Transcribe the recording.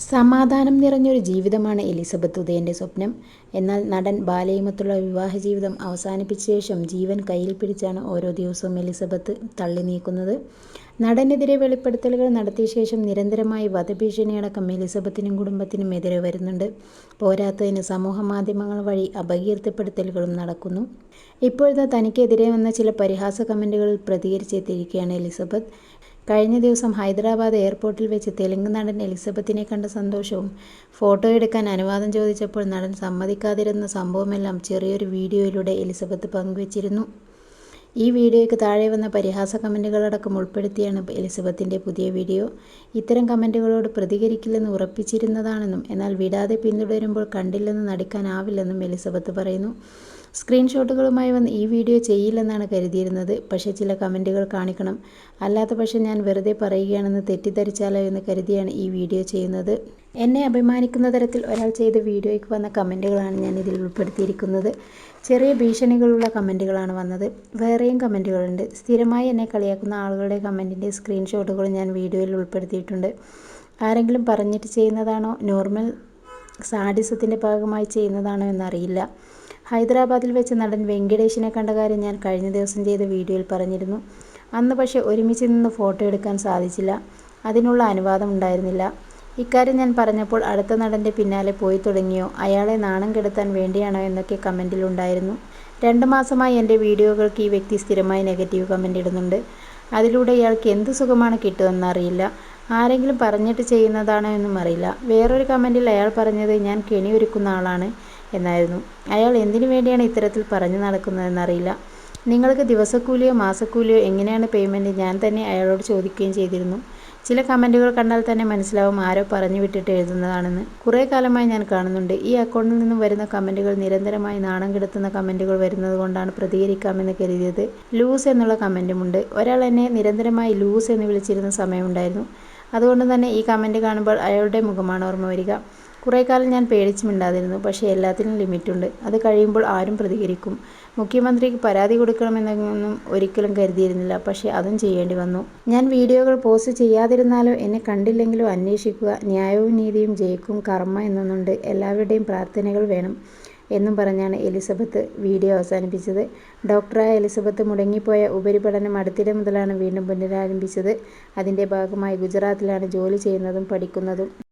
സമാധാനം നിറഞ്ഞൊരു ജീവിതമാണ് എലിസബത്ത് ഉദയന്റെ സ്വപ്നം. എന്നാൽ നടൻ ബാലയുമത്തുള്ള വിവാഹ ജീവിതം അവസാനിപ്പിച്ച ശേഷം ജീവൻ കയ്യിൽ പിടിച്ചാണ് ഓരോ ദിവസവും എലിസബത്ത് തള്ളി നീക്കുന്നത് നടനെതിരെ വെളിപ്പെടുത്തലുകൾ നടത്തിയ ശേഷം നിരന്തരമായി വധഭീഷണിയടക്കം എലിസബത്തിനും കുടുംബത്തിനും എതിരെ വരുന്നുണ്ട്. പോരാത്തതിന് സമൂഹ മാധ്യമങ്ങൾ വഴി അപകീർത്തിപ്പെടുത്തലുകളും നടക്കുന്നു. ഇപ്പോഴത്തെ തനിക്കെതിരെ വന്ന ചില പരിഹാസ കമന്റുകളിൽ പ്രതികരിച്ചെത്തിയിരിക്കുകയാണ് എലിസബത്ത്. കഴിഞ്ഞ ദിവസം ഹൈദരാബാദ് എയർപോർട്ടിൽ വെച്ച് തെലുങ്ക് നടൻ എലിസബത്തിനെ കണ്ട സന്തോഷവും ഫോട്ടോ എടുക്കാൻ അനുവാദം ചോദിച്ചപ്പോൾ നടൻ സമ്മതിക്കാതിരുന്ന സംഭവമെല്ലാം ചെറിയൊരു വീഡിയോയിലൂടെ എലിസബത്ത് പങ്കുവച്ചിരുന്നു. ഈ വീഡിയോയ്ക്ക് താഴെ വന്ന പരിഹാസ കമന്റുകളടക്കം ഉൾപ്പെടുത്തിയാണ് എലിസബത്തിന്റെ പുതിയ വീഡിയോ. ഇത്തരം കമന്റുകളോട് പ്രതികരിക്കില്ലെന്ന് ഉറപ്പിച്ചിരുന്നതാണെന്നും എന്നാൽ വിടാതെ പിന്തുടരുമ്പോൾ കണ്ടില്ലെന്ന് നടിക്കാനാവില്ലെന്നും എലിസബത്ത് പറയുന്നു. സ്ക്രീൻഷോട്ടുകളുമായി വന്ന് ഈ വീഡിയോ ചെയ്യില്ലെന്നാണ് കരുതിയിരുന്നത്. പക്ഷേ ചില കമന്റുകൾ കാണിക്കണം. അല്ലാത്ത പക്ഷേ ഞാൻ വെറുതെ പറയുകയാണെന്ന് തെറ്റിദ്ധരിച്ചാലോ എന്ന് കരുതിയാണ് ഈ വീഡിയോ ചെയ്യുന്നത്. എന്നെ അഭിമാനിക്കുന്ന തരത്തിൽ ഒരാൾ ചെയ്ത വീഡിയോയ്ക്ക് വന്ന കമന്റുകളാണ് ഞാൻ ഇതിൽ ഉൾപ്പെടുത്തിയിരിക്കുന്നത്. ചെറിയ ഭീഷണികളുള്ള കമന്റുകളാണ് വന്നത്. വേറെയും കമന്റുകളുണ്ട് സ്ഥിരമായി എന്നെ കളിയാക്കുന്ന ആളുകളുടെ കമന്റിന്റെ സ്ക്രീൻഷോട്ടുകൾ ഞാൻ വീഡിയോയിൽ ഉൾപ്പെടുത്തിയിട്ടുണ്ട്. ആരെങ്കിലും പറഞ്ഞിട്ട് ചെയ്യുന്നതാണോ നോർമൽ സാഡിസത്തിന്റെ ഭാഗമായി ചെയ്യുന്നതാണോ എന്നറിയില്ല. ഹൈദരാബാദിൽ വെച്ച് നടൻ വെങ്കടേഷിനെ കണ്ട കാര്യം ഞാൻ കഴിഞ്ഞ ദിവസം ചെയ്ത വീഡിയോയിൽ പറഞ്ഞിരുന്നു. അന്ന് പക്ഷേ ഒരുമിച്ച് നിന്ന് ഫോട്ടോ എടുക്കാൻ സാധിച്ചില്ല. അതിനുള്ള അനുവാദം ഉണ്ടായിരുന്നില്ല. ഇക്കാര്യം ഞാൻ പറഞ്ഞപ്പോൾ അടുത്ത നടന്റെ പിന്നാലെ പോയി തുടങ്ങിയോ അയാളെ നാണം കെടുത്താൻ വേണ്ടിയാണോ എന്നൊക്കെ കമന്റിലുണ്ടായിരുന്നു രണ്ട് മാസമായി എന്റെ വീഡിയോകൾക്ക് ഈ വ്യക്തി സ്ഥിരമായി നെഗറ്റീവ് കമന്റ് ഇടുന്നുണ്ട്. അതിലൂടെ ഇയാൾക്ക് എന്ത് സുഖമാണ് കിട്ടുന്നതെന്നറിയില്ല. ആരെങ്കിലും പറഞ്ഞിട്ട് ചെയ്യുന്നതാണോ എന്നും അറിയില്ല. വേറൊരു കമന്റിൽ അയാൾ പറഞ്ഞത് ഞാൻ കെണി ഒരുക്കുന്ന ആളാണ് എന്നായിരുന്നു. അയാൾ എന്തിനു വേണ്ടിയാണ് ഇത്തരത്തിൽ പറഞ്ഞു നടക്കുന്നതെന്നറിയില്ല. നിങ്ങൾക്ക് ദിവസക്കൂലിയോ മാസക്കൂലിയോ എങ്ങനെയാണ് പേയ്മെന്റ് ഞാൻ തന്നെ അയാളോട് ചോദിക്കുകയും ചെയ്തിരുന്നു. ചില കമന്റുകൾ കണ്ടാൽ തന്നെ മനസ്സിലാവും ആരോ പറഞ്ഞു വിട്ടിട്ട് എഴുതുന്നതാണെന്ന്. കുറേ കാലമായി ഞാൻ കാണുന്നുണ്ട്. ഈ അക്കൗണ്ടിൽ നിന്നും വരുന്ന കമന്റുകൾ നിരന്തരമായി നാണം കെടുത്തുന്ന വരുന്നത് കൊണ്ടാണ് പ്രതികരിക്കാമെന്ന് കരുതിയത്. ലൂസ് എന്നുള്ള കമന്റുമുണ്ട് ഒരാൾ എന്നെ നിരന്തരമായി ലൂസ് എന്ന് വിളിച്ചിരുന്ന സമയമുണ്ടായിരുന്നു. അതുകൊണ്ട് തന്നെ ഈ കമന്റ് കാണുമ്പോൾ അയാളുടെ മുഖമാണ് ഓർമ്മ വരിക. കുറേക്കാലം ഞാൻ പേടിച്ച് മിണ്ടാതിരുന്നു. പക്ഷേ എല്ലാത്തിനും ലിമിറ്റുണ്ട്. അത് കഴിയുമ്പോൾ ആരും പ്രതികരിക്കും. മുഖ്യമന്ത്രിക്ക് പരാതി കൊടുക്കണമെന്നൊന്നും ഒരിക്കലും കരുതിയിരുന്നില്ല. പക്ഷേ അതും ചെയ്യേണ്ടി വന്നു. ഞാൻ വീഡിയോകൾ പോസ്റ്റ് ചെയ്യാതിരുന്നാലോ എന്നെ കണ്ടില്ലെങ്കിലോ അന്വേഷിക്കുക. ന്യായവും നീതിയും ജയിക്കും കർമ്മ എന്നൊന്നുണ്ട്. എല്ലാവരുടെയും പ്രാർത്ഥനകൾ വേണം എന്നും പറഞ്ഞാണ് എലിസബത്ത് വീഡിയോ അവസാനിപ്പിച്ചത്. ഡോക്ടറായ എലിസബത്ത് മുടങ്ങിപ്പോയ ഉപരിപഠനം അടുത്തിടെ മുതലാണ് വീണ്ടും പുനരാരംഭിച്ചത്. അതിന്റെ ഭാഗമായി ഗുജറാത്തിലാണ് ജോലി ചെയ്യുന്നതും പഠിക്കുന്നതും.